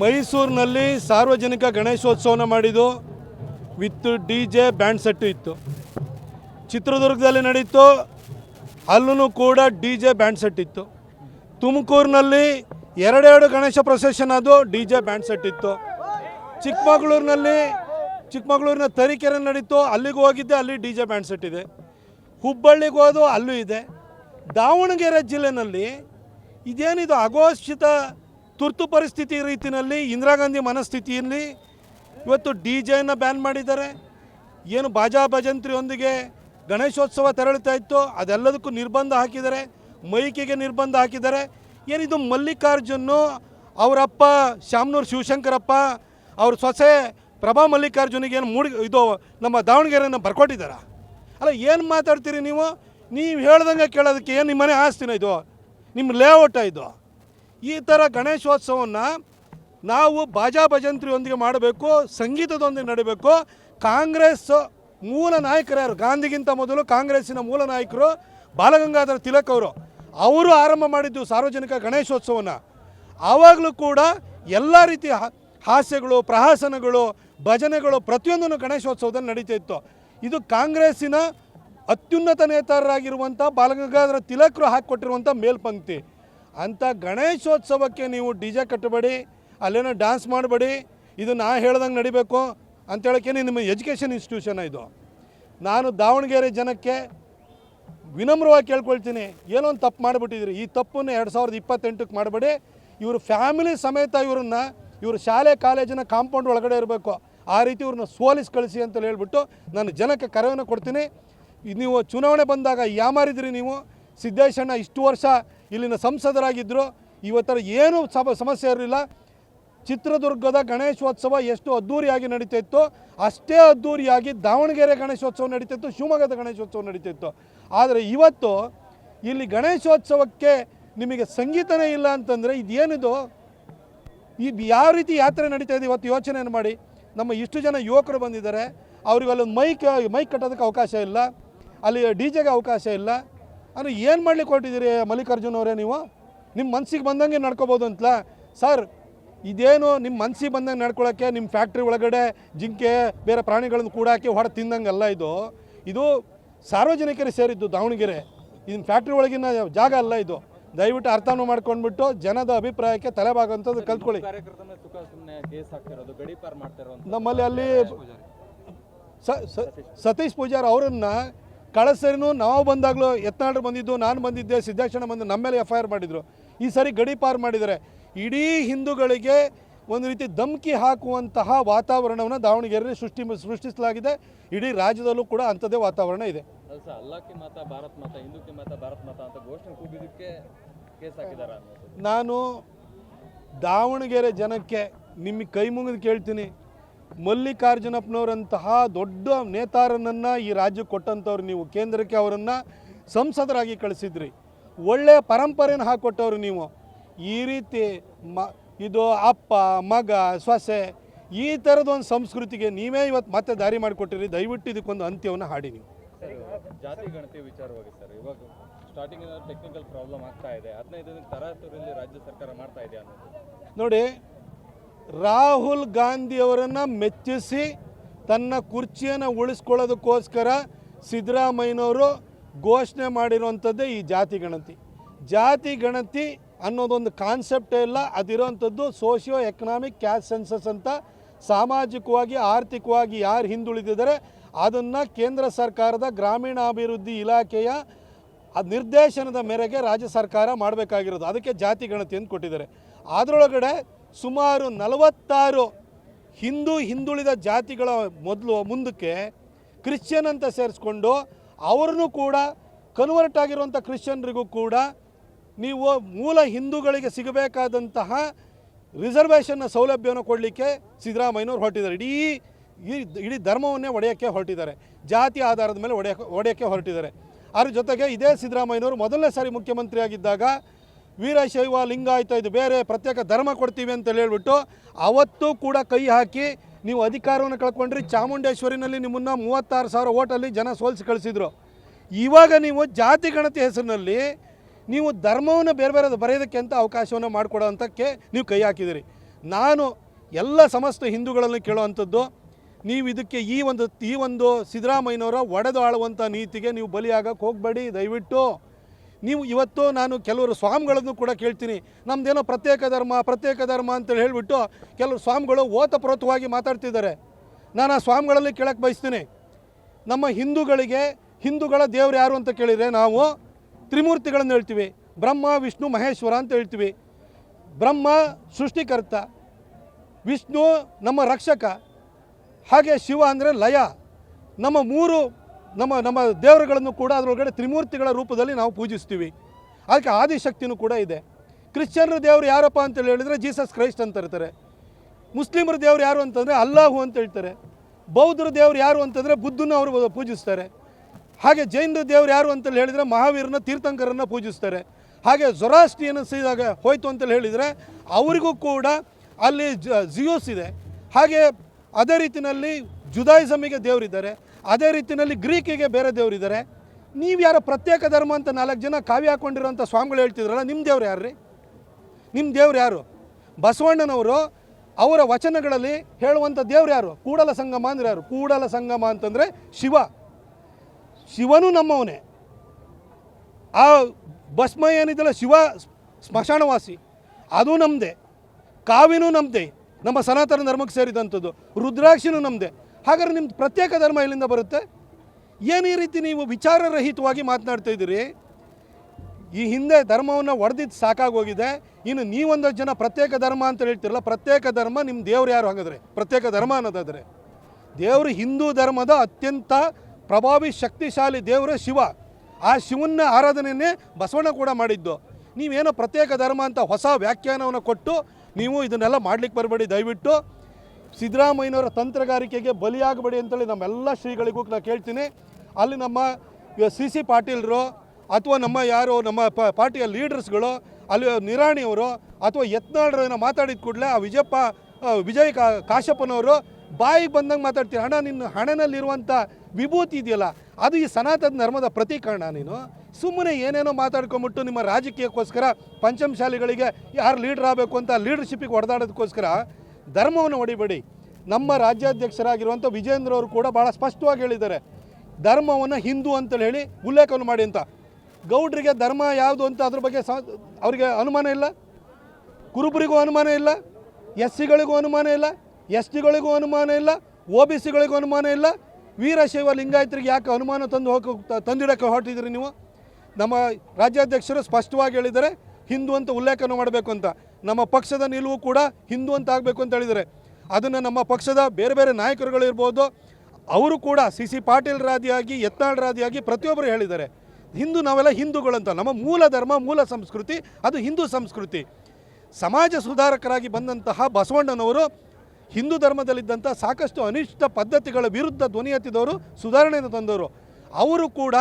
ಮೈಸೂರಿನಲ್ಲಿ ಸಾರ್ವಜನಿಕ ಗಣೇಶೋತ್ಸವನ ಮಾಡಿದ್ದು with D J band set ಇತ್ತು. ಚಿತ್ರದುರ್ಗದಲ್ಲಿ ನಡೀತು. ಅಲ್ಲೂ ಕೂಡ ಡಿ ಜೆ ಬ್ಯಾಂಡ್ ಸೆಟ್ ಇತ್ತು. ತುಮಕೂರಿನಲ್ಲಿ ಎರಡೆರಡು ಗಣೇಶ ಪ್ರೊಸೆಷನ್ ಅದು ಡಿ ಜೆ ಬ್ಯಾಂಡ್ ಸೆಟ್ ಇತ್ತು. ಚಿಕ್ಕಮಗಳೂರಿನಲ್ಲಿ, ಚಿಕ್ಕಮಗಳೂರಿನ ತರೀಕೆರೆ ನಡೀತು. ಅಲ್ಲಿಗೆ ಹೋಗಿದ್ದೆ, ಅಲ್ಲಿ ಡಿ ಜೆ ಬ್ಯಾಂಡ್ ಸೆಟ್ ಇದೆ. ಹುಬ್ಬಳ್ಳಿಗೆ ಹೋದು ಅಲ್ಲೂ ಇದೆ. ದಾವಣಗೆರೆ ಜಿಲ್ಲೆನಲ್ಲಿ ಇದೇನಿದು ಅಘೋಷಿತ ತುರ್ತು ಪರಿಸ್ಥಿತಿ ರೀತಿಯಲ್ಲಿ ಇಂದಿರಾ ಗಾಂಧಿ ಮನಸ್ಥಿತಿಯಲ್ಲಿ ಇವತ್ತು ಡಿ ಜೆಯನ್ನು ಬ್ಯಾನ್ ಮಾಡಿದ್ದಾರೆ. ಏನು ಬಾಜಾ ಭಜಂತ್ರಿಯೊಂದಿಗೆ ಗಣೇಶೋತ್ಸವ ತೆರಳುತ್ತಾ ಇತ್ತು, ಅದೆಲ್ಲದಕ್ಕೂ ನಿರ್ಬಂಧ ಹಾಕಿದ್ದಾರೆ, ಮೈಕಿಗೆ ನಿರ್ಬಂಧ ಹಾಕಿದ್ದಾರೆ. ಏನಿದು ಮಲ್ಲಿಕಾರ್ಜುನ್ ಅವರಪ್ಪ ಶಾಮನೂರು ಶಿವಶಂಕರಪ್ಪ, ಅವ್ರ ಸೊಸೆ ಪ್ರಭಾ ಮಲ್ಲಿಕಾರ್ಜುನಿಗೆ ಏನು ಮೂಡಿ, ಇದು ನಮ್ಮ ದಾವಣಗೆರೆಯನ್ನು ಬರ್ಕೊಟ್ಟಿದ್ದಾರೆ? ಅಲ್ಲ, ಏನು ಮಾತಾಡ್ತೀರಿ ನೀವು? ನೀವು ಹೇಳ್ದಂಗೆ ಕೇಳೋದಕ್ಕೆ ಏನು ನಿಮ್ಮ ಮನೆ ಆಸ್ತಿನ ಇದು? ನಿಮ್ಮ ಲೇಔಟ ಇದು? ಈ ಥರ ಗಣೇಶೋತ್ಸವವನ್ನು ನಾವು ಬಾಜಾ ಭಜಂತ್ರಿಯೊಂದಿಗೆ ಮಾಡಬೇಕು, ಸಂಗೀತದೊಂದಿಗೆ ನಡಿಬೇಕು, ಕಾಂಗ್ರೆಸ್ ಮೂಲ ನಾಯಕರು ಗಾಂಧಿಗಿಂತ ಮೊದಲು ಕಾಂಗ್ರೆಸ್ಸಿನ ಮೂಲ ನಾಯಕರು ಬಾಲಗಂಗಾಧರ ತಿಲಕ್ ಅವರು. ಅವರು ಆರಂಭ ಮಾಡಿದ್ದು ಸಾರ್ವಜನಿಕ ಗಣೇಶೋತ್ಸವನ. ಆವಾಗಲೂ ಕೂಡ ಎಲ್ಲ ರೀತಿಯ ಹಾ- ಹಾಸ್ಯಗಳು, ಪ್ರಹಾಸನಗಳು, ಭಜನೆಗಳು ಪ್ರತಿಯೊಂದನ್ನು ಗಣೇಶೋತ್ಸವದಲ್ಲಿ ನಡೀತಾ ಇತ್ತು. ಇದು ಕಾಂಗ್ರೆಸ್ಸಿನ ಅತ್ಯುನ್ನತ ನೇತಾರರಾಗಿರುವಂಥ ಬಾಲಗಂಗಾಧರ ತಿಲಕರು ಹಾಕಿಕೊಟ್ಟಿರುವಂಥ ಮೇಲ್ಪಂಕ್ತಿ. ಅಂಥ ಗಣೇಶೋತ್ಸವಕ್ಕೆ ನೀವು ಡಿ ಜೆ ಕಟ್ಟಬೇಡಿ, ಅಲ್ಲೇನೋ ಡ್ಯಾನ್ಸ್ ಮಾಡಬೇಡಿ, ಇದು ನಾ ಹೇಳ್ದಂಗೆ ನಡಿಬೇಕು ಅಂತೇಳಕ್ಕೆ ನಿಮ್ಮ ಎಜುಕೇಷನ್ ಇನ್ಸ್ಟಿಟ್ಯೂಷನ್ ಇದು? ನಾನು ದಾವಣಗೆರೆ ಜನಕ್ಕೆ ವಿನಮ್ರವಾಗಿ ಕೇಳ್ಕೊಳ್ತೀನಿ, ಏನೋ ಒಂದು ತಪ್ಪು ಮಾಡಿಬಿಟ್ಟಿದ್ರಿ ಈ ತಪ್ಪನ್ನು ಎರಡು ಸಾವಿರದ ಇಪ್ಪತ್ತೆಂಟಕ್ಕೆ ಮಾಡಬೇಡಿ. ಇವರು ಫ್ಯಾಮಿಲಿ ಸಮೇತ ಇವ್ರನ್ನ, ಇವರು ಶಾಲೆ, ಕಾಲೇಜಿನ ಕಾಂಪೌಂಡ್ ಒಳಗಡೆ ಇರಬೇಕು. ಆ ರೀತಿ ಇವ್ರನ್ನ ಸೋಲಿಸಿ ಕಳಿಸಿ ಅಂತ ಹೇಳ್ಬಿಟ್ಟು ನಾನು ಜನಕ್ಕೆ ಕರೆಯನ್ನು ಕೊಡ್ತೀನಿ. ನೀವು ಚುನಾವಣೆ ಬಂದಾಗ ಯಾಮಾರಿದ್ರಿ ನೀವು? ಸಿದ್ದೇಶಣ್ಣ ಇಷ್ಟು ವರ್ಷ ಇಲ್ಲಿನ ಸಂಸದರಾಗಿದ್ದರು ಇವತ್ತರ ಏನೂ ಸಮ, ಸಮಸ್ಯೆ ಇರಲಿಲ್ಲ. ಚಿತ್ರದುರ್ಗದ ಗಣೇಶೋತ್ಸವ ಎಷ್ಟು ಅದ್ಧೂರಿಯಾಗಿ ನಡೀತಾ ಅಷ್ಟೇ ಅದ್ಧೂರಿಯಾಗಿ ದಾವಣಗೆರೆ ಗಣೇಶೋತ್ಸವ ನಡೀತಿತ್ತು, ಶಿವಮೊಗ್ಗದ ಗಣೇಶೋತ್ಸವ ನಡೀತಿತ್ತು. ಆದರೆ ಇವತ್ತು ಇಲ್ಲಿ ಗಣೇಶೋತ್ಸವಕ್ಕೆ ನಿಮಗೆ ಸಂಗೀತನೇ ಇಲ್ಲ ಅಂತಂದರೆ ಇದೇನಿದು? ಈ ಯಾವ ರೀತಿ ಯಾತ್ರೆ ನಡೀತಾ ಇದೆ ಇವತ್ತು ಯೋಚನೆಯನ್ನು ಮಾಡಿ. ನಮ್ಮ ಇಷ್ಟು ಜನ ಯುವಕರು ಬಂದಿದ್ದಾರೆ. ಅವ್ರಿಗೆ ಅಲ್ಲೊಂದು ಮೈಕ್ ಮೈಕ್ ಕಟ್ಟೋದಕ್ಕೆ ಅವಕಾಶ ಇಲ್ಲ. ಅಲ್ಲಿ ಡಿ ಜೆಗೆ ಅವಕಾಶ ಇಲ್ಲ. ಅಂದರೆ ಏನು ಮಾಡಲಿಕ್ಕೆ ಕೊಟ್ಟಿದ್ದೀರಿ ಮಲ್ಲಿಕಾರ್ಜುನ್ ಅವರೇ ನೀವು? ನಿಮ್ಮ ಮನಸ್ಸಿಗೆ ಬಂದಂಗೆ ನಡ್ಕೋಬೋದು ಅಂತಲ್ಲ ಸರ್ ಇದೇನು ನಿಮ್ಮ ಮನಸ್ಸಿಗೆ ಬಂದಂಗೆ ನಡ್ಕೊಳ್ಳೋಕ್ಕೆ ನಿಮ್ಮ ಫ್ಯಾಕ್ಟ್ರಿ ಒಳಗಡೆ ಜಿಂಕೆ ಬೇರೆ ಪ್ರಾಣಿಗಳನ್ನು ಕೂಡಾಕಿ ಹೊಡೆ ತಿಂದಂಗಲ್ಲ ಇದು. ಇದು ಸಾರ್ವಜನಿಕರಿಗೆ ಸೇರಿದ್ದು ದಾವಣಗೆರೆ. ಇದನ್ನ ಫ್ಯಾಕ್ಟ್ರಿ ಒಳಗಿನ ಜಾಗ ಅಲ್ಲ ಇದು. ದಯವಿಟ್ಟು ಅರ್ಥನೂ ಮಾಡ್ಕೊಂಡ್ಬಿಟ್ಟು ಜನದ ಅಭಿಪ್ರಾಯಕ್ಕೆ ತಲೆಬಾಗುವಂಥದ್ದು ಕಲ್ತ್ಕೊಳ್ಳಿ. ನಮ್ಮಲ್ಲಿ ಅಲ್ಲಿ ಸತೀಶ್ ಪೂಜಾರ್. ಅವರನ್ನು ಕಳಸರಿನು ಸರಿನೂ ನಾವು ಬಂದಾಗಲೂ ಯತ್ನಾಳ್ರು ಬಂದಿದ್ದು ನಾನು ಬಂದಿದ್ದೆ ಸಿದ್ದೇಶಣ್ಣ ಬಂದು ನಮ್ಮ ಮೇಲೆ ಎಫ್ ಐ ಆರ್ ಮಾಡಿದರು. ಈ ಸರಿ ಗಡಿ ಪಾರ್ ಮಾಡಿದ್ದಾರೆ. ಇಡೀ ಹಿಂದೂಗಳಿಗೆ ಒಂದು ರೀತಿ ಧಮ್ಕಿ ಹಾಕುವಂತಹ ವಾತಾವರಣವನ್ನು ದಾವಣಗೆರೆಯಲ್ಲಿ ಸೃಷ್ಟಿ ಸೃಷ್ಟಿಸಲಾಗಿದೆ. ಇಡೀ ರಾಜ್ಯದಲ್ಲೂ ಕೂಡ ಅಂಥದ್ದೇ ವಾತಾವರಣ ಇದೆ. ನಾನು ದಾವಣಗೆರೆ ಜನಕ್ಕೆ ನಿಮ್ಮ ಕೈ ಮುಗಿದು ಕೇಳ್ತೀನಿ. ಮಲ್ಲಿಕಾರ್ಜುನಪ್ಪನವರಂತಹ ದೊಡ್ಡ ನೇತಾರನನ್ನು ಈ ರಾಜ್ಯಕ್ಕೆ ಕೊಟ್ಟಂಥವ್ರು ನೀವು ಕೇಂದ್ರಕ್ಕೆ ಅವರನ್ನು ಸಂಸದರಾಗಿ ಕಳಿಸಿದ್ರಿ. ಒಳ್ಳೆಯ ಪರಂಪರೆಯನ್ನು ಹಾಕ್ಕೊಟ್ಟವ್ರು ನೀವು. ಈ ರೀತಿ ಮ ಇದು ಅಪ್ಪ ಮಗ ಸೊಸೆ ಈ ಥರದೊಂದು ಸಂಸ್ಕೃತಿಗೆ ನೀವೇ ಇವತ್ತು ಮತ್ತೆ ದಾರಿ ಮಾಡಿಕೊಟ್ಟಿರಿ. ದಯವಿಟ್ಟು ಇದಕ್ಕೊಂದು ಅಂತ್ಯವನ್ನು ಹಾಡಿ ನೀವು. ಜಾತಿ ಗಣತಿ ವಿಚಾರವಾಗಿ ಸರ್ ಇವಾಗ ಸ್ಟಾರ್ಟಿಂಗ್ ಟೆಕ್ನಿಕಲ್ ಪ್ರಾಬ್ಲಮ್ ಆಗ್ತಾ ಇದೆ. ಹದಿನೈದು ದಿನ ತರಾತುರಿಯಲ್ಲಿ ರಾಜ್ಯ ಸರ್ಕಾರ ಮಾಡ್ತಾ ಇದೆ ಅನ್ನೋದು. ನೋಡಿ ರಾಹುಲ್ ಗಾಂಧಿಯವರನ್ನು ಮೆಚ್ಚಿಸಿ ತನ್ನ ಕುರ್ಚಿಯನ್ನು ಉಳಿಸ್ಕೊಳ್ಳೋದಕ್ಕೋಸ್ಕರ ಸಿದ್ದರಾಮಯ್ಯನವರು ಘೋಷಣೆ ಮಾಡಿರುವಂಥದ್ದೇ ಈ ಜಾತಿ ಗಣತಿ. ಜಾತಿ ಗಣತಿ ಅನ್ನೋದೊಂದು ಕಾನ್ಸೆಪ್ಟೇ ಇಲ್ಲ. ಅದಿರೋಂಥದ್ದು ಸೋಷಿಯೋ ಎಕನಾಮಿಕ್ ಕ್ಯಾಸ್ಟ್ ಸೆನ್ಸಸ್ ಅಂತ ಸಾಮಾಜಿಕವಾಗಿ, ಆರ್ಥಿಕವಾಗಿ ಯಾರು ಹಿಂದುಳಿದಿದ್ದಾರೆ, ಅದನ್ನು ಕೇಂದ್ರ ಸರ್ಕಾರದ ಗ್ರಾಮೀಣಾಭಿವೃದ್ಧಿ ಇಲಾಖೆಯ ನಿರ್ದೇಶನದ ಮೇರೆಗೆ ರಾಜ್ಯ ಸರ್ಕಾರ ಮಾಡಬೇಕಾಗಿರೋದು. ಅದಕ್ಕೆ ಜಾತಿ ಗಣತಿ ಅಂತ ಕೊಟ್ಟಿದ್ದಾರೆ. ಅದರೊಳಗಡೆ ಸುಮಾರು ನಲವತ್ತಾರು ಹಿಂದೂ ಹಿಂದುಳಿದ ಜಾತಿಗಳ ಮೊದಲು, ಮುಂದಕ್ಕೆ ಕ್ರಿಶ್ಚಿಯನ್ ಅಂತ ಸೇರಿಸ್ಕೊಂಡು ಅವ್ರನ್ನೂ ಕೂಡ ಕನ್ವರ್ಟ್ ಆಗಿರುವಂಥ ಕ್ರಿಶ್ಚಿಯನ್ರಿಗೂ ಕೂಡ ನೀವು ಮೂಲ ಹಿಂದೂಗಳಿಗೆ ಸಿಗಬೇಕಾದಂತಹ ರಿಸರ್ವೇಷನ್ನ ಸೌಲಭ್ಯವನ್ನು ಕೊಡಲಿಕ್ಕೆ ಸಿದ್ದರಾಮಯ್ಯನವ್ರು ಹೊರಟಿದ್ದಾರೆ. ಇಡೀ ಈ ಇಡೀ ಧರ್ಮವನ್ನೇ ಒಡೆಯೋಕ್ಕೆ ಹೊರಟಿದ್ದಾರೆ. ಜಾತಿ ಆಧಾರದ ಮೇಲೆ ಒಡೆಯಕ್ಕೆ ಒಡೆಯೋಕ್ಕೆ ಹೊರಟಿದ್ದಾರೆ. ಅದ್ರ ಜೊತೆಗೆ ಇದೇ ಸಿದ್ದರಾಮಯ್ಯನವರು ಮೊದಲನೇ ಸಾರಿ ಮುಖ್ಯಮಂತ್ರಿ ಆಗಿದ್ದಾಗ ವೀರಶೈವ ಲಿಂಗಾಯತ ಇದು ಬೇರೆ ಪ್ರತ್ಯೇಕ ಧರ್ಮ ಕೊಡ್ತೀವಿ ಅಂತ ಹೇಳ್ಬಿಟ್ಟು ಅವತ್ತು ಕೂಡ ಕೈ ಹಾಕಿ ನೀವು ಅಧಿಕಾರವನ್ನು ಕಳ್ಕೊಂಡ್ರಿ. ಚಾಮುಂಡೇಶ್ವರಿನಲ್ಲಿ ನಿಮ್ಮನ್ನು ಮೂವತ್ತಾರು ಸಾವಿರ ಓಟಲ್ಲಿ ಜನ ಸೋಲಿಸಿ ಕಳಿಸಿದ್ರು. ಇವಾಗ ನೀವು ಜಾತಿ ಗಣತಿ ಹೆಸರಿನಲ್ಲಿ ನೀವು ಧರ್ಮವನ್ನು ಬೇರೆ ಬೇರೆ ಬರೆಯೋದಕ್ಕೆ ಅಂತ ಅವಕಾಶವನ್ನು ಮಾಡಿಕೊಡೋಂಥಕ್ಕೆ ನೀವು ಕೈ ಹಾಕಿದಿರಿ ನಾನು ಎಲ್ಲ ಸಮಸ್ತ ಹಿಂದೂಗಳನ್ನು ಕೇಳುವಂಥದ್ದು, ನೀವು ಇದಕ್ಕೆ ಈ ಒಂದು ಈ ಒಂದು ಸಿದ್ದರಾಮಯ್ಯನವರ ಒಡೆದು ಆಳುವಂಥ ನೀತಿಗೆ ನೀವು ಬಲಿಯಾಗಕ್ಕೆ ಹೋಗಬೇಡಿ, ದಯವಿಟ್ಟು. ನೀವು ಇವತ್ತು ನಾನು ಕೆಲವರು ಸ್ವಾಮಿಗಳನ್ನು ಕೂಡ ಕೇಳ್ತೀನಿ. ನಮ್ಮದೇನೋ ಪ್ರತ್ಯೇಕ ಧರ್ಮ ಪ್ರತ್ಯೇಕ ಧರ್ಮ ಅಂತೇಳಿ ಹೇಳಿಬಿಟ್ಟು ಕೆಲವರು ಸ್ವಾಮಿಗಳು ಓತಪ್ರೋತವಾಗಿ ಮಾತಾಡ್ತಿದ್ದಾರೆ. ನಾನು ಆ ಸ್ವಾಮಿಗಳಲ್ಲಿ ಕೇಳಕ್ಕೆ ಬಯಸ್ತೀನಿ. ನಮ್ಮ ಹಿಂದೂಗಳಿಗೆ, ಹಿಂದೂಗಳ ದೇವರು ಯಾರು ಅಂತ ಕೇಳಿದರೆ ನಾವು ತ್ರಿಮೂರ್ತಿಗಳನ್ನು ಹೇಳ್ತೀವಿ. ಬ್ರಹ್ಮ, ವಿಷ್ಣು, ಮಹೇಶ್ವರ ಅಂತ ಹೇಳ್ತೀವಿ. ಬ್ರಹ್ಮ, ಸೃಷ್ಟಿಕರ್ತ, ವಿಷ್ಣು ನಮ್ಮ ರಕ್ಷಕ, ಹಾಗೆ ಶಿವ ಅಂದರೆ ಲಯ. ನಮ್ಮ ಮೂರು, ನಮ್ಮ ನಮ್ಮ ದೇವರುಗಳನ್ನು ಕೂಡ ಅದರೊಳಗಡೆ ತ್ರಿಮೂರ್ತಿಗಳ ರೂಪದಲ್ಲಿ ನಾವು ಪೂಜಿಸ್ತೀವಿ. ಅದಕ್ಕೆ ಆದಿಶಕ್ತಿನೂ ಕೂಡ ಇದೆ. ಕ್ರಿಶ್ಚಿಯನ್ರ ದೇವರು ಯಾರಪ್ಪ ಅಂತೇಳಿ ಹೇಳಿದರೆ ಜೀಸಸ್ ಕ್ರೈಸ್ಟ್ ಅಂತ ಇರ್ತಾರೆ. ಮುಸ್ಲಿಮರ ದೇವರು ಯಾರು ಅಂತಂದರೆ ಅಲ್ಲಾಹು ಅಂತ ಹೇಳ್ತಾರೆ. ಬೌದ್ಧರ ದೇವರು ಯಾರು ಅಂತಂದರೆ ಬುದ್ಧನ ಅವರು ಪೂಜಿಸ್ತಾರೆ. ಹಾಗೆ ಜೈನ ದೇವರು ಯಾರು ಅಂತೇಳಿ ಹೇಳಿದರೆ ಮಹಾವೀರನ ತೀರ್ಥಂಕರನ್ನು ಪೂಜಿಸ್ತಾರೆ. ಹಾಗೆ ಜೊರಾಸ್ಟಿಯನ್ನು ಸೀದಾಗ ಹೋಯ್ತು ಅಂತೇಳಿ ಹೇಳಿದರೆ ಅವರಿಗೂ ಕೂಡ ಅಲ್ಲಿ ಜಿಯೋಸ್ ಇದೆ. ಹಾಗೆ ಅದೇ ರೀತಿಯಲ್ಲಿ ಜುದಾಯಿಸಮಿಗೆ ದೇವರಿದ್ದಾರೆ. ಅದೇ ರೀತಿಯಲ್ಲಿ ಗ್ರೀಕಿಗೆ ಬೇರೆ ದೇವರಿದ್ದಾರೆ. ನೀವು ಯಾರೋ ಪ್ರತ್ಯೇಕ ಧರ್ಮ ಅಂತ ನಾಲ್ಕು ಜನ ಕಾವ್ಯ ಹಾಕ್ಕೊಂಡಿರೋಂಥ ಸ್ವಾಮಿಗಳು ಹೇಳ್ತಿದ್ರಲ್ಲ ನಿಮ್ಮ ದೇವ್ರು ಯಾರು ರೀ ನಿಮ್ಮ ದೇವ್ರು ಯಾರು? ಬಸವಣ್ಣನವರು ಅವರ ವಚನಗಳಲ್ಲಿ ಹೇಳುವಂಥ ದೇವ್ರು ಯಾರು? ಕೂಡಲ ಸಂಗಮ ಅಂದ್ರೆ ಯಾರು? ಕೂಡಲ ಸಂಗಮ ಅಂತಂದರೆ ಶಿವ. ಶಿವನು ನಮ್ಮವನೇ. ಆ ಭಸ್ಮ ಏನಿದೆಯಲ್ಲ, ಶಿವ ಸ್ಮಶಾನವಾಸಿ. ಅದು ನಮ್ಮದೇ ಕಾವಿನೂ ನಮ್ಮದೇ ನಮ್ಮ ಸನಾತನ ಧರ್ಮಕ್ಕೆ ಸೇರಿದಂಥದ್ದು. ರುದ್ರಾಕ್ಷಿನೂ ನಮ್ಮದೇ ಹಾಗಾದ್ರೆ ನಿಮ್ದು ಪ್ರತ್ಯೇಕ ಧರ್ಮ ಎಲ್ಲಿಂದ ಬರುತ್ತೆ? ಏನು ಈ ರೀತಿ ನೀವು ವಿಚಾರರಹಿತವಾಗಿ ಮಾತನಾಡ್ತಾ ಇದ್ದೀರಿ? ಈ ಹಿಂದೆ ಧರ್ಮವನ್ನು ಒಡೆದಿದ್ದು ಸಾಕಾಗೋಗಿದೆ. ಇನ್ನು ನೀವೊಂದು ಜನ ಪ್ರತ್ಯೇಕ ಧರ್ಮ ಅಂತ ಹೇಳ್ತಿರಲ್ಲ, ಪ್ರತ್ಯೇಕ ಧರ್ಮ ನಿಮ್ಮ ದೇವ್ರು ಯಾರು ಹಾಗಾದರೆ? ಪ್ರತ್ಯೇಕ ಧರ್ಮ ಅನ್ನೋದಾದರೆ. ದೇವರು ಹಿಂದೂ ಧರ್ಮದ ಅತ್ಯಂತ ಪ್ರಭಾವಿ ಶಕ್ತಿಶಾಲಿ ದೇವರೇ ಶಿವ. ಆ ಶಿವನ ಆರಾಧನೆಯನ್ನೇ ಬಸವಣ್ಣ ಕೂಡ ಮಾಡಿದ್ದು. ನೀವೇನೋ ಪ್ರತ್ಯೇಕ ಧರ್ಮ ಅಂತ ಹೊಸ ವ್ಯಾಖ್ಯಾನವನ್ನು ಕೊಟ್ಟು ನೀವು ಇದನ್ನೆಲ್ಲ ಮಾಡ್ಲಿಕ್ಕೆ ಬರಬೇಡಿ. ದಯವಿಟ್ಟು ಸಿದ್ದರಾಮಯ್ಯನವರ ತಂತ್ರಗಾರಿಕೆಗೆ ಬಲಿಯಾಗಬೇಡಿ ಅಂತೇಳಿ ನಮ್ಮೆಲ್ಲ ಶ್ರೀಗಳಿಗೂ ನಾನು ಕೇಳ್ತೀನಿ. ಅಲ್ಲಿ ನಮ್ಮ ಸಿ ಸಿ ಪಾಟೀಲ್ರು ಅಥವಾ ನಮ್ಮ ಯಾರು ನಮ್ಮ ಪ ಪಾರ್ಟಿಯ ಲೀಡರ್ಸ್ಗಳು, ಅಲ್ಲಿ ನಿರಾಣಿಯವರು ಅಥವಾ ಯತ್ನಾಳ್ರು ಏನೋ ಮಾತಾಡಿದ ಕೂಡಲೇ ಆ ವಿಜಯಪ್ಪ ವಿಜಯ್ ಕಾಶಪ್ಪನವರು ಬಾಯಿಗೆ ಬಂದಂಗೆ ಮಾತಾಡ್ತೀರಿ. ಹಣ ನಿನ್ನ ಹಣನಲ್ಲಿರುವಂಥ ವಿಭೂತಿ ಇದೆಯಲ್ಲ, ಅದು ಈ ಸನಾತನ ಧರ್ಮದ ಪ್ರತೀಕರಣ ನೀನು. ಸುಮ್ಮನೆ ಏನೇನೋ ಮಾತಾಡ್ಕೊಂಬಿಟ್ಟು ನಿಮ್ಮ ರಾಜಕೀಯಕ್ಕೋಸ್ಕರ ಪಂಚಮಶಾಲಿಗಳಿಗೆ ಯಾರು ಲೀಡರ್ ಆಗಬೇಕು ಅಂತ ಲೀಡರ್ಶಿಪ್ಪಿಗೆ ಹೊಡೆದಾಡೋದಕ್ಕೋಸ್ಕರ ಧರ್ಮವನ್ನು ಹೊಡಿಬೇಡಿ ನಮ್ಮ ರಾಜ್ಯಾಧ್ಯಕ್ಷರಾಗಿರುವಂಥ ವಿಜೇಂದ್ರ ಅವರು ಕೂಡ ಭಾಳ ಸ್ಪಷ್ಟವಾಗಿ ಹೇಳಿದ್ದಾರೆ. ಧರ್ಮವನ್ನು ಹಿಂದೂ ಅಂತೇಳಿ ಹೇಳಿ ಉಲ್ಲೇಖವನ್ನು ಮಾಡಿ ಅಂತ. ಗೌಡ್ರಿಗೆ ಧರ್ಮ ಯಾವುದು ಅಂತ ಅದ್ರ ಬಗ್ಗೆ ಅವರಿಗೆ ಅನುಮಾನ ಇಲ್ಲ? ಕುರುಬರಿಗೂ ಅನುಮಾನ ಇಲ್ಲ? ಎಸ್ ಸಿಗಳಿಗೂ ಅನುಮಾನ ಇಲ್ಲ? ಎಸ್ ಟಿಗಳಿಗೂ ಅನುಮಾನ ಇಲ್ಲ? ಒ ಬಿ ಸಿಗಳಿಗೂ ಅನುಮಾನ ಇಲ್ಲ? ವೀರಶೈವ ಲಿಂಗಾಯತರಿಗೆ ಯಾಕೆ ಅನುಮಾನ ತಂದು ಹೋಗಿ ತಂದಿಡಕ್ಕೆ ಹೊರಟಿದ್ರಿ ನೀವು? ನಮ್ಮ ರಾಜ್ಯಾಧ್ಯಕ್ಷರು ಸ್ಪಷ್ಟವಾಗಿ ಹೇಳಿದರೆ ಹಿಂದೂ ಅಂತ ಉಲ್ಲೇಖನ ಮಾಡಬೇಕು ಅಂತ. ನಮ್ಮ ಪಕ್ಷದ ನಿಲುವು ಕೂಡ ಹಿಂದೂ ಅಂತ ಆಗಬೇಕು ಅಂತ ಹೇಳಿದರೆ ಅದನ್ನು ನಮ್ಮ ಪಕ್ಷದ ಬೇರೆ ಬೇರೆ ನಾಯಕರುಗಳಿರ್ಬೋದು ಅವರು ಕೂಡ ಸಿ ಸಿ ಪಾಟೀಲ್ರಾದಿಯಾಗಿ ಯತ್ನಾಳ್ರಾದಿಯಾಗಿ ಪ್ರತಿಯೊಬ್ಬರು ಹೇಳಿದ್ದಾರೆ. ಹಿಂದೂ ನಾವೆಲ್ಲ ಹಿಂದೂಗಳಂತ, ನಮ್ಮ ಮೂಲ ಧರ್ಮ, ಮೂಲ ಸಂಸ್ಕೃತಿ, ಅದು ಹಿಂದೂ ಸಂಸ್ಕೃತಿ. ಸಮಾಜ ಸುಧಾರಕರಾಗಿ ಬಂದಂತಹ ಬಸವಣ್ಣನವರು ಹಿಂದೂ ಧರ್ಮದಲ್ಲಿದ್ದಂಥ ಸಾಕಷ್ಟು ಅನಿಷ್ಟ ಪದ್ಧತಿಗಳ ವಿರುದ್ಧ ಧ್ವನಿ ಎತ್ತಿದವರು ಸುಧಾರಣೆಯನ್ನು ತಂದವರು. ಅವರು ಕೂಡ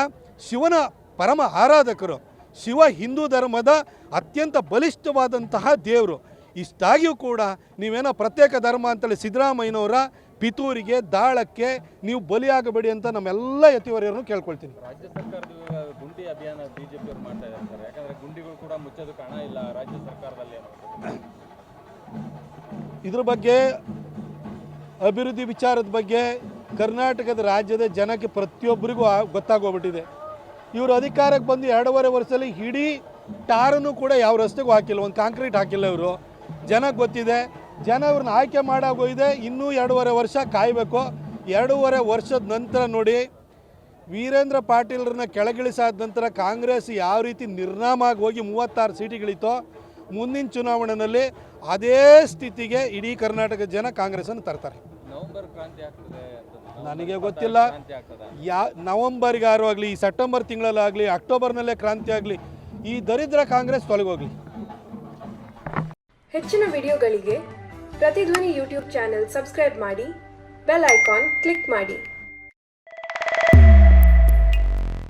ಶಿವನ ಪರಮ ಆರಾಧಕರು. ಶಿವ ಹಿಂದೂ ಧರ್ಮದ ಅತ್ಯಂತ ಬಲಿಷ್ಠವಾದಂತಹ ದೇವರು. ಇಷ್ಟಾಗಿಯೂ ಕೂಡ ನೀವೇನೋ ಪ್ರತ್ಯೇಕ ಧರ್ಮ ಅಂತೇಳಿ ಸಿದ್ದರಾಮಯ್ಯನವರ ಪಿತೂರಿಗೆ ದಾಳಕ್ಕೆ ನೀವು ಬಲಿಯಾಗಬೇಡಿ ಅಂತ ನಮ್ಮೆಲ್ಲ ಯತಿವರಿಯರನ್ನು ಕೇಳ್ಕೊಳ್ತೀನಿ. ರಾಜ್ಯ ಸರ್ಕಾರದ ಗುಂಡಿ ಅಭಿಯಾನ ಬಿಜೆಪಿ ಅವ್ರು ಮಾಡ್ತಾ ಇದ್ದಾರೆ ಸರ್. ಯಾಕಂದ್ರೆ ಗುಂಡಿಗಳು ಕೂಡ ಮುಚ್ಚೋದಕ್ಕೆ ಹಣ ಇಲ್ಲ. ರಾಜ್ಯ ಸರ್ಕಾರದಲ್ಲಿ ಇದ್ರ ಬಗ್ಗೆ ಅಭಿವೃದ್ಧಿ ವಿಚಾರದ ಬಗ್ಗೆ ಕರ್ನಾಟಕದ ರಾಜ್ಯದ ಜನಕ್ಕೆ ಪ್ರತಿಯೊಬ್ಬರಿಗೂ ಗೊತ್ತಾಗೋಗ್ಬಿಟ್ಟಿದೆ. ಇವರು ಅಧಿಕಾರಕ್ಕೆ ಬಂದು ಎರಡೂವರೆ ವರ್ಷದಲ್ಲಿ ಇಡೀ ಟಾರನ್ನು ಕೂಡ ಯಾವ ರಸ್ತೆಗೂ ಹಾಕಿಲ್ಲ, ಒಂದು ಕಾಂಕ್ರೀಟ್ ಹಾಕಿಲ್ಲ ಇವರು. ಜನಕ್ಕೆ ಗೊತ್ತಿದೆ, ಜನ ಇವ್ರನ್ನ ಆಯ್ಕೆ ಮಾಡೋಗೋಗಿದೆ ಇನ್ನೂ ಎರಡೂವರೆ ವರ್ಷ ಕಾಯಬೇಕು. ಎರಡೂವರೆ ವರ್ಷದ ನಂತರ ನೋಡಿ, ವೀರೇಂದ್ರ ಪಾಟೀಲ್ರನ್ನ ಕೆಳಗಿಳಿಸಾದ ನಂತರ ಕಾಂಗ್ರೆಸ್ ಯಾವ ರೀತಿ ನಿರ್ನಾಮ ಆಗಿ ಹೋಗಿ ಮೂವತ್ತಾರು ಸೀಟಿಗಳಿತ್ತೋ, ಮುಂದಿನ ಚುನಾವಣೆಯಲ್ಲಿ ಅದೇ ಸ್ಥಿತಿಗೆ ಇಡೀ ಕರ್ನಾಟಕದ ಜನ ಕಾಂಗ್ರೆಸ್ಸನ್ನು ತರ್ತಾರೆ. ನನಗೆ ಗೊತ್ತಿಲ್ಲ. ಯಾ ನವೆಂಬರ್ಗೆ ಯಾ ನವಂಬರ್ಗಾರು ಆಗಲಿ ಈ ಸೆಪ್ಟೆಂಬರ್ ತಿಂಗಳಲ್ಲಾಗಲಿ ಅಕ್ಟೋಬರ್ನಲ್ಲೇ ಕ್ರಾಂತಿ ಆಗಲಿ ಈ ದರಿದ್ರ ಕಾಂಗ್ರೆಸ್ ತೊಲಗೋಗ್ಲಿ. ಹೆಚ್ಚಿನ ವಿಡಿಯೋಗಳಿಗೆ ಪ್ರತಿಧ್ವನಿ ಯೂಟ್ಯೂಬ್ ಚಾನೆಲ್ ಸಬ್ಸ್ಕ್ರೈಬ್ ಮಾಡಿ ಬೆಲ್ ಐಕಾನ್ ಕ್ಲಿಕ್ ಮಾಡಿ.